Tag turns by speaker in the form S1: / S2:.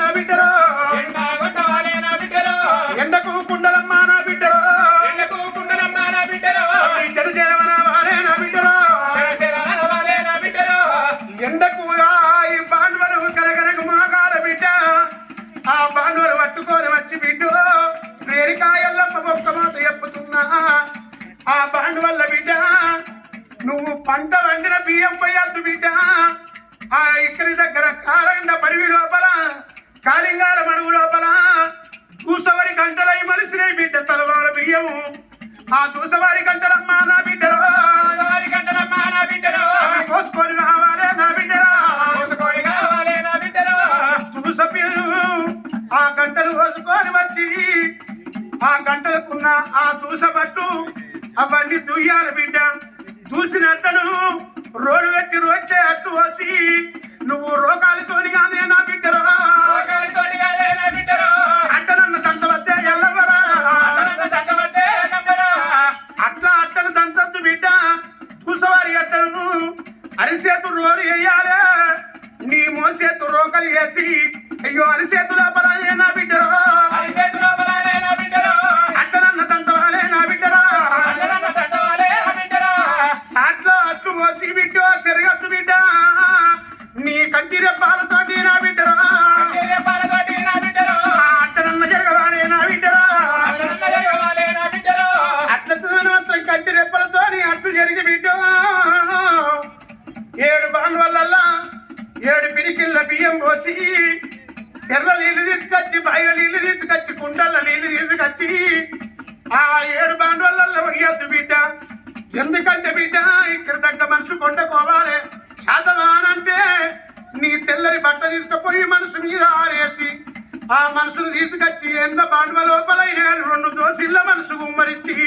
S1: నా బిడ్డరో.
S2: నా బిడ్డరో.
S1: ఎండకు కుండలమ్మ నా బిడ్డరో.
S2: ఎండకు కుండలమ్మ నా బిడ్డరో.
S1: చెడు చేరవన వారే నా బిడ్డరో.
S2: నా బిడ్డరో.
S1: ఎండకు ఈ పాండవులు కరగరకు మాగాల బిడ్డ. ఆ పాండవులు పట్టుకొని వచ్చి బిడ్డ. రేణికాయల్లమ్మ ఒక్క మాట చెప్పుతున్నా. ఆ పాండవల్ల బిడ్డ నువ్వు పంట వండిన బియ్యం పోయద్దు బిడ్డ. ఆ ఇక్కడి దగ్గర కారండ పరివి లోపల కాలింగాల మడుగు లోపల దూసవరి గంటలై మలిసినాయి బిడ్డ తలవాల బియ్యము. ఆ దూసవారి కంటలమ్మ నా బిడ్డరో.
S2: వారి నా బిడ్డరో.
S1: కోసుకొని రావాలే నా బిడ్డరా.
S2: కోడి కావాలే నా బిడ్డరో.
S1: ఆ గంటలు కోసుకొని వచ్చి ఆ గంటలకున్న ఆ దూసబట్టు అవన్నీ దుయ్యాలి బిడ్డ. దూసినట్టను రోడ్డు పెట్టి వచ్చే అట్టు వచ్చి నువ్వు రోగాలతోని కానీ నా బిడ్డరా. రోలు వేయాలే నీ మోసేతు రోకలు వేసి అయ్యో అరిసేతు లోపల నా బిడ్డరా.
S2: అది చేతిలో బలాలే నా బిడ్డరో.
S1: అట్టనన్న తంతవాలే నా బిడ్డరా.
S2: అందరన్న దండవాలే నా బిడ్డరో.
S1: సాట్లో అట్లు మోసి బిడ్డ సెరగట్టు బిడ్డ. నీ కంటి రెప్పాలతోటి ఏడు వల్ల ఏడు పిడికిళ్ళ బియ్యం పోసి చెర్ల నీళ్ళు తీసుకొచ్చి బాయిల నీళ్ళు తీసుకొచ్చి కుండల నీళ్ళు తీసుకొచ్చి ఆ ఏడు బాండ్వల్ల వయ్యద్దు బిడ్డ. ఎందుకంటే బిడ్డ ఇక్కడ దగ్గర మనసు కొండకోవాలి. శాతవానంటే నీ తెల్లని బట్ట తీసుకుపోయి మనసు మీద ఆరేసి ఆ మనసును తీసుకొచ్చి ఎండ బాండ్వ లోపల ఏడు రెండు దోసిళ్ళ మనసు గుమ్మరిచ్చి